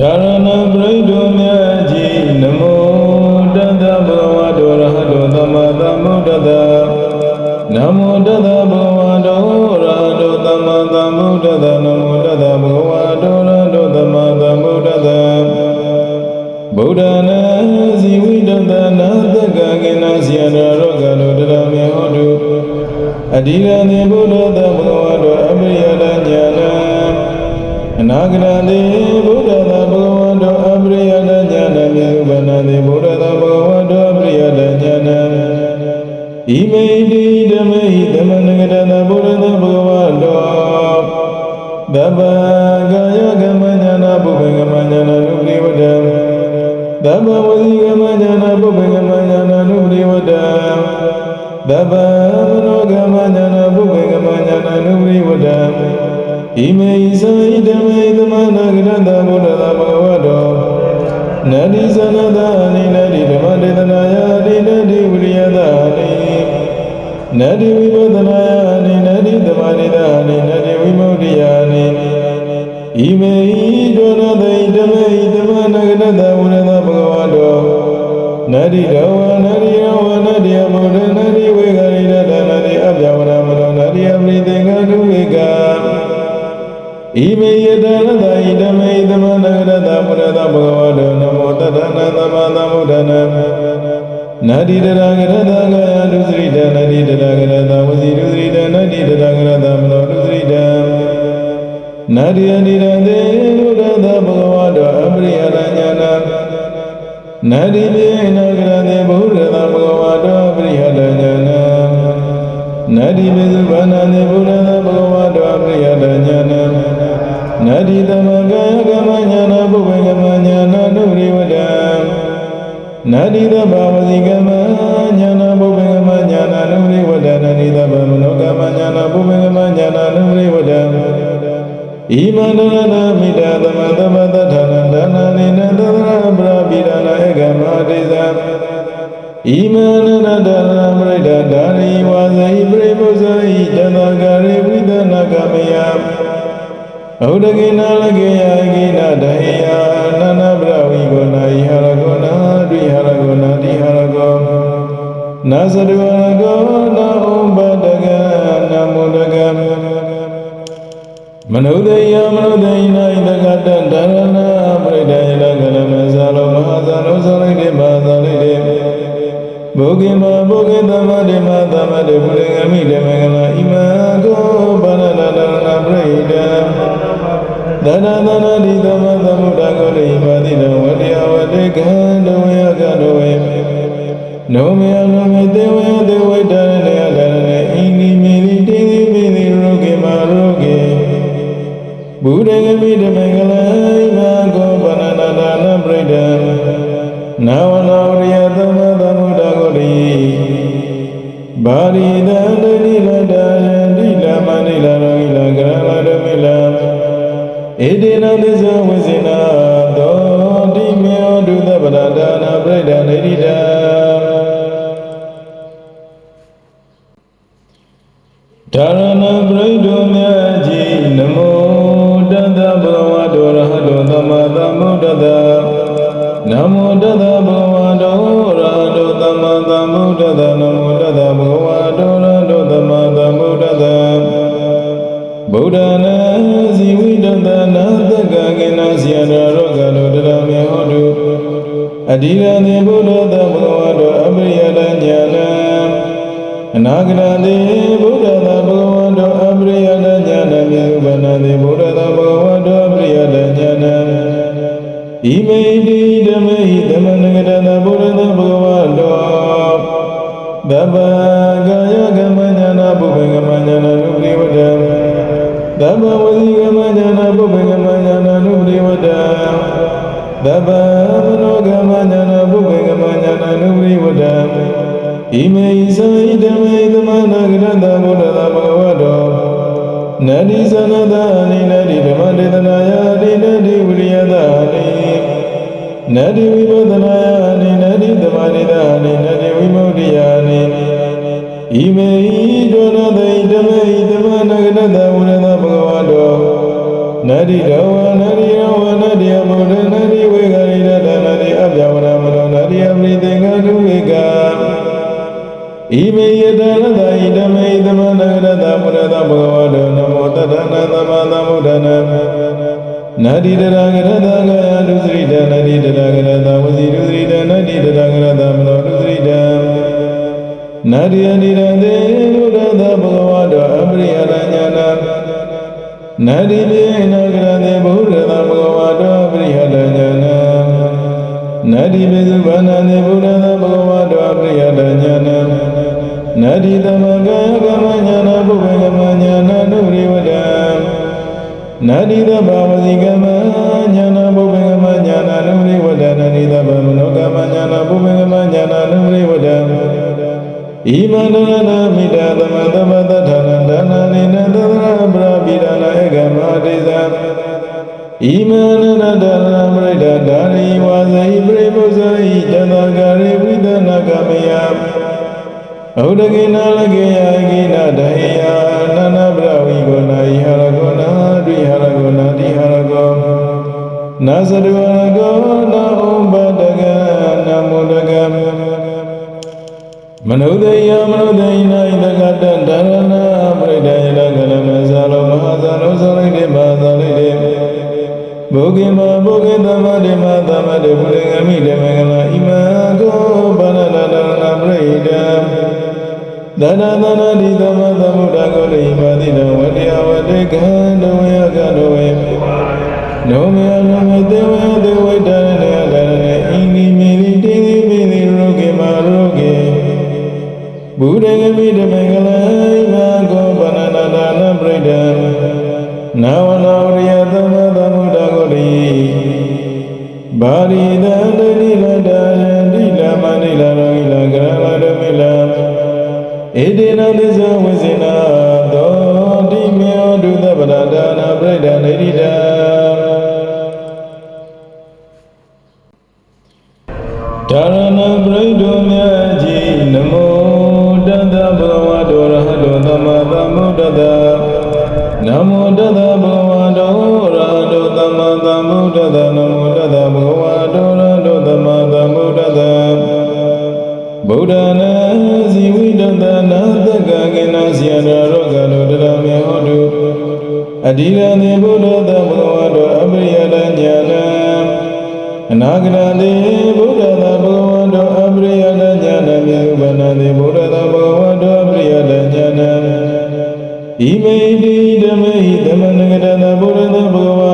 ဒါရဏပရိဒုမြတ်ကြီးနမောတတ္တဘဝတောရဟတောသမ္မာသမ္ဗုဒ္ဓတ္တနမောတတ္တဘဝတောရဟတောသမ္မာသမ္ဗုဒ္ဓတ္တနမောတတ္တဘဝတောရဟတောသမ္မာသမ္ဗုဒ္ဓတ္တဗုဒ္ဓနာဇီဝိတတနာတက္ကကိနာစီယနာရောဂလောတရမေဟောတုအဓိရနေဘုဒ္ဓတဘဂဝတောအပရိယတညာနံအနာဂရတိ ဣမေဣသဣဓမေသမနာကရတဗုဒ္ဓသာဘဂဝတောနတိသနတာနိနတိဓမ္မဒေသနာယတိနတိဝိရိယသာနိနတိဝိပဒနာယနိနတိသမာဓိသာနိနတိဝိမု ക്തി ယာနိဣမေဣဒုရသေဓမ္မေဣသမနဂရတဝရသဘဂဝတောနတိရဝနတိယဝနတိယဘုဒ္ဓန နတိတရဂရတကာယဒုစရိတနတိတရဂရတဝစီဒုစရိတနတိတရဂရတမနောဒုစရိတနာတိယနိရံတေ ဣမန္တရဒရပရိဒဒါရိဝါဇိပရိပုဇိတတကာရိဝိဒနာကမယဩဒကိနာလကေယကိနာဒဟေယနန္နပရဝိကောနာယဟရကောနာဒိဟရကောနာတိဟရကောနာသတဝရကောနာဥပဒကနမုဒကမနုဿေယမနုဿေနာဣတကတတရဏ ဘုဂိမဘုဂိသမတေမသမတေဘုရေဂမိတေမင်္ဂလာဣမကောဘာနလတရဏပရိဒသနသနတိသမသမုဒ္ဒကောလိပါတိနဝတ္တယဝတ္တေကံတဝေယကတောဝေနောမေယနောမေတေဝေတေဝိတရဏေအကရဏေဣန္ဒီမေတိတေတိမေတိရောဂေမရောဂေဘုရေဂမိတမင်္ဂလာဣမကောပနနာဒါနပရိဒံနာဝနာဝရိယသမသမုဒ္ဒကောလိ ဘာရိတံတတိလတံတိလမဏိလရောဂိလကရလရမေလဣတိနသစ္စဝိဇိနာသောတိမေယဒုသဗ္ဗရာဒါနာပရိဒံနေတိတံဒါရဏပရိဒုမြတ်ကြီးနမောတတ္တဘဂဝတောရဟတောသမ္မာသမ္ဗုဒ္ဓတ္တနမောတတ္တဘဂ အဓိရနေဗုဒ္ဓတဘဂဝတောအပရိယတညာ သဗ္ဗမနောကမ္မဉာဏပုပ္ပကမ္မဉာဏနုပရိဝတ္တဣမေဣသဣဓမေသမနာဂရတဗုဒ္ဓသာဘဂဝတောနတိသနတာနိနတိဓမ္မဒေသနာယတိနတိဝိရိယသာနိနတိဝိပဒနာယနိနတိသမာဓိသာနိနတိဝိမု ക്തി ယာနိဣမေဣ Nari Rawa Nari Rawa Nari Amara Nari Vigari နာတိပိစုဘာနာတေဘုဒ္ဓသဘဂဝါတောအပရိယရညာနာနာတိသမဂကမညာနာဘုဗေကမညာနာနုရိဝတံနာတိသဗ္ဗဝစီကမညာနာဘုဗေကမညာနာနုရိဝတံနာတိသဗ္ဗမနောကမညာနာဘုဗေကမညာနာနုရိဝတံဣမန္တရဏမိတာသမသမတထာနန္ဒနာနိနသရပရာပိရဏဧကမတေဇံ ဣမန္တရတရပရိဒဒါရိဝါဇိပရိပုဇိတန္တကာရိဝိဒနာကမယဩဒကိနာလကေယကိနာဒဟေယနာနာပရဝိကောနာယဟရကောနာဒွိဟရကောနာတိဟရကောနာသရဝရကောနာဥပဒကနာမုဒကမနုဒယမနုဒိနာဣတကတံဒါရဏပရိဒယလကလ ဘုဂိမဘုဂိသမတေမသမတေဘုရေဂမိတေမင်္ဂလာဣမကောဘာနနာနာပရိဒံသနသနတိသမသမုဒ္ဒကောလိပါတိတဝတ္ဘာရိတံတိလတံတိလမဏိလရောဂိလကရလရမိလံဣတိနသစ္စာဝိ ဣမေတိဓမ္မေဟိသမနဂရတဗုဒ္ဓတဘဂဝ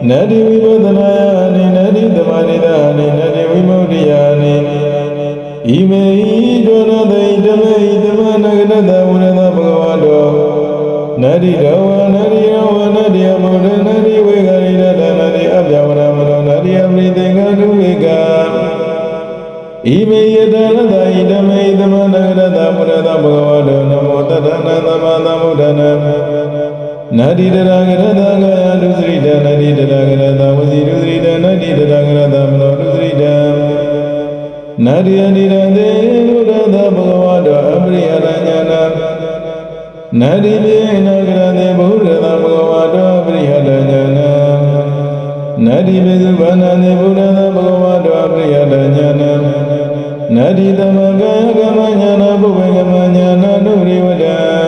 နာပုပ္ပကမညာနာနုပရိဝတံသဗ္ဗဝစီကမညာနာပုပ္ပကမညာနာနုပရိဝတံသဗ္ဗမနောကမညာနာပုပ္ပကမညာနာနုပရိဝတံဣမေဣသဣဓမေသမနာဂရတဗုဒ္ဓသဘဂဝတောနတိသနတအနိနတိဓမ္မဒေသနာယအတိနတိဝိရိယသအနိနတိဝိပဒနာယအနိနတိသမာဓိသအနိနတိဝိမု ക്തി ယအနိဣမေဟိဒောနသိဓမ္မေဟိသမနာဂရတဝရဏဘဂဝတောနတိတော်ဝနတိယောဝနတိယဘုဒ္ဓနတိဝေဂရိရတနတိအပြဝရမနောနတိအပရိသေကတုဝေကဣမေယတရတဣဓမ္မေသမနာဂရတဝရဏဘဂဝတောနမောတတ္တနာသမသမ္ဗုဒ္ဓနာ နာတိတရာဂရတကာယဒုစရိတနာတိတရာဂရတဝစီဒုစရိတနာတိတရာဂရတမနောဒုစရိတနာတိယတိရတေဘုဒ္ဓသဘဂဝတောအပရိယရညာနာနာတိပိနာဂရတေဘုဒ္ဓသဘဂဝတောအပရိယရညာနာနာတိပိစုဘာနာတေဘုဒ္ဓသဘဂဝတောအပရိယရညာနာနာတိသမဂကမညာနာပုဗ္ဗေကမညာနာဒုရိဝတံနာတိသဗ္ဗဝစီကမညာနာပုဗ္ဗေကမညာနာနုရိဝတ္တနာတိသဗ္ဗမနောကမညာနာပုဗ္ဗေကမညာနာနုရိဝတ္တဣမန္တရဏမိတာသမသမတထာနန္ဒနာနိနသရပရာပိရဏဧကမတေဇံဣမန္တရတရပရိဒဒါရိဝါဇိပရိပုဇိတတကာရိဝိသနာကမယဘုဒ္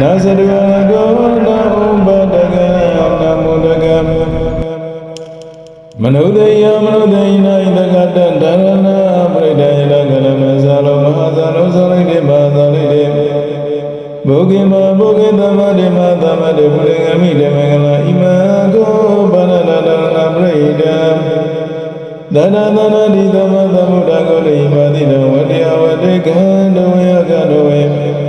နာသရဝရကောနာဥပဒကနာမုဒကမနုဒယမနုဒိနာဣတကတံဒါရဏပရိဒယလကလမဇာလောမဟာဇာလောဇာလိတေမဟာဇာလိတေဘဘုကိမဘုကိသမတေမသမတေဘုရေဂမိတေမင်္ဂလာဣမကောဘာနနာတနာပရိဒံသနသနတိသမသမုဒ္ဒကောလိပါတိတဝတ္တယဝတ္တေကံတဝယကတဝေ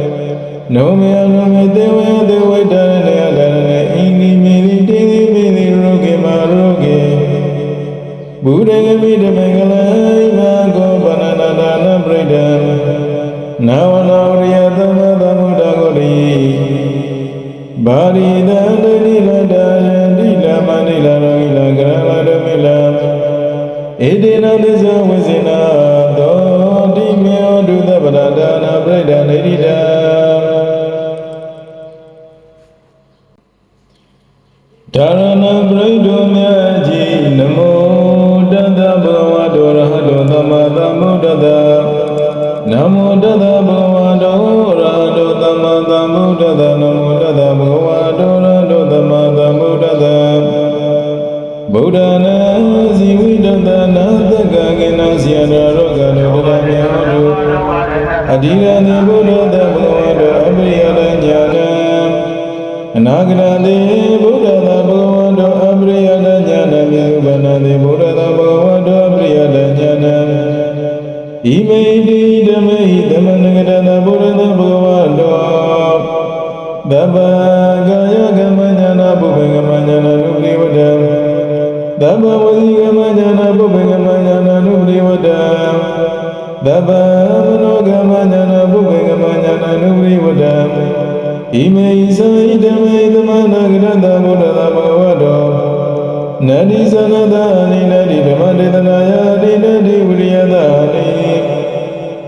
နောမေယနောမေတေဝယတေဝိတရဏယတရဏဣန္ဒီမေတိတိတိပိတိရောဂေမရောဂေဘုရေဂမိတေမင်္ဂလာဣမကောဘာနနာတနာပရိဒံနဝနာရိယသမသမုဒ္ဒကောလိဘာရိဒံတိလတယတိလမနိလရောဂိလကရလရမိလဧတေနသစ္စဝိစေနာသောတိမေဩဒုသဗ္ဗရဒါနာပရိဒံနေရိတံ မောတတဗုဒ္ဓဝါဒောရဟတောသမ္မာသမ္ဗုဒ္ဓတ္တနမောတတဗုဒ္ဓဝါဒောရဟတောသမ္မာသမ္ဗုဒ္ဓတ္တဗုဒ္ဓနာဇီဝိတတနာသက္ကကေနစီယနာရောဂနောတရမြေဟောတုအဓိရဏေဘုဒ္ဓတဗုဒ္ဓဝါဒောအပရိယတညာနံအနာဂရတိဘုဒ္ဓသာဘဂဝန္တောအပရိယတညာနမြေဥပနတိဘုဒ္ဓသာဘ မေတိဓမ္မေဟိဓမ္မနဂရတဘုဒ္ဓသာဘဂဝန္တောသဗ္ဗကာယကမ္မညာ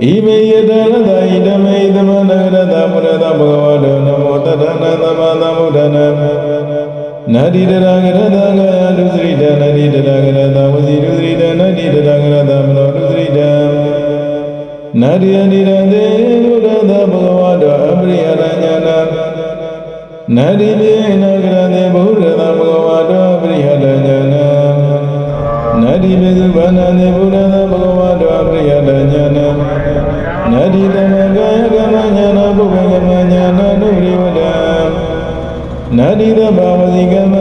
ဣမေယတရတဣဓမေသမနဂရတပရတဘဂဝတောနမောတတနာသမသမုဒ္ဒနာနာတိတရာဂရတကာယဒုစရိတနာတိတရာဂရတဝစီဒုစရိတနာတိတရာဂရတမနောဒုစရိတနာတိယနိရတေဘုဒ္ဓသာဘဂဝတောအပရိယရညာနာနာတိပြေနဂရတေဘုဒ္ဓသာဘဂဝတောအပရိယရညာနာနာတိဘေစုဘာနာတေဘုဒ္ဓသာဘဂဝတောအပရိယရညာနာ နာတိသမကာယကမ္မညာနာဘုဗ္ဗကမ္မညာနာနုရိဝတ္တံနာတိတဘာဝစီကမ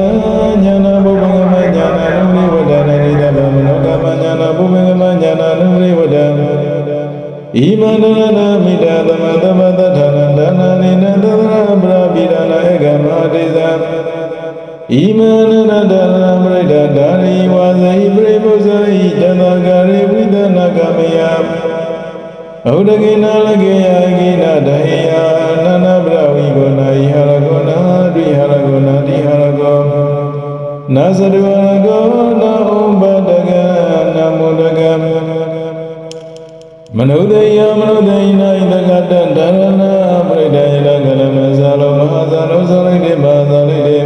ညာနာဘုဗ္ဗကမညာနာနုရိဝဒနာတိတဘာမနောကမညာနာဘုဗ္ဗကမညာနာနုရိဝဒဣမန္တရဏမိတာသမသမတထာနဒါနာနိနသဒရပရာပိဒနာဧကမတေဇံဣမန္တရဒနာပရိဒဒါရိဝါဇိပရိပုဇာဣတသကာရိဝိဒနာကမေယ ဩဒကေနာလကေယကိနာဒဟေယနန္နဗရဝိကောနာယဟရကောနာဒိဟရကောနာတိဟရကောနာသရဝရကောနာဥပဒကနာမုဒကမနုဒယမနုဒိနာဣတကတတရဏပရိဒယလကလမဇာလောမဟာဇာလောသလိတေမသာလိတေ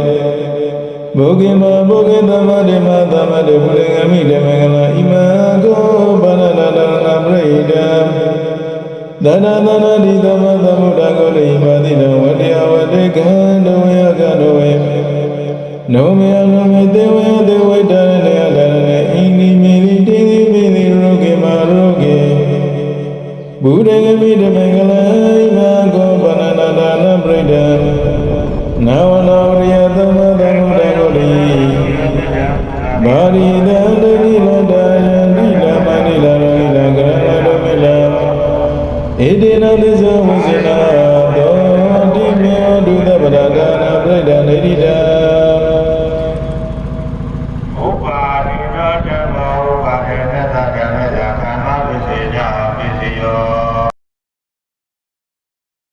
ဘုကိမဘုကိသမတေမသမတေဘုရေဂမိတေမင်္ဂလာဣမကောဘာနနာတရဏပရိဒံ သနသနတိသမသမုဒ္ဒကောလိပါတိတဝတ္တယဝတ္တေကံတဝယကတဝေနောမေယနောမေတေဝယတေဝိတရ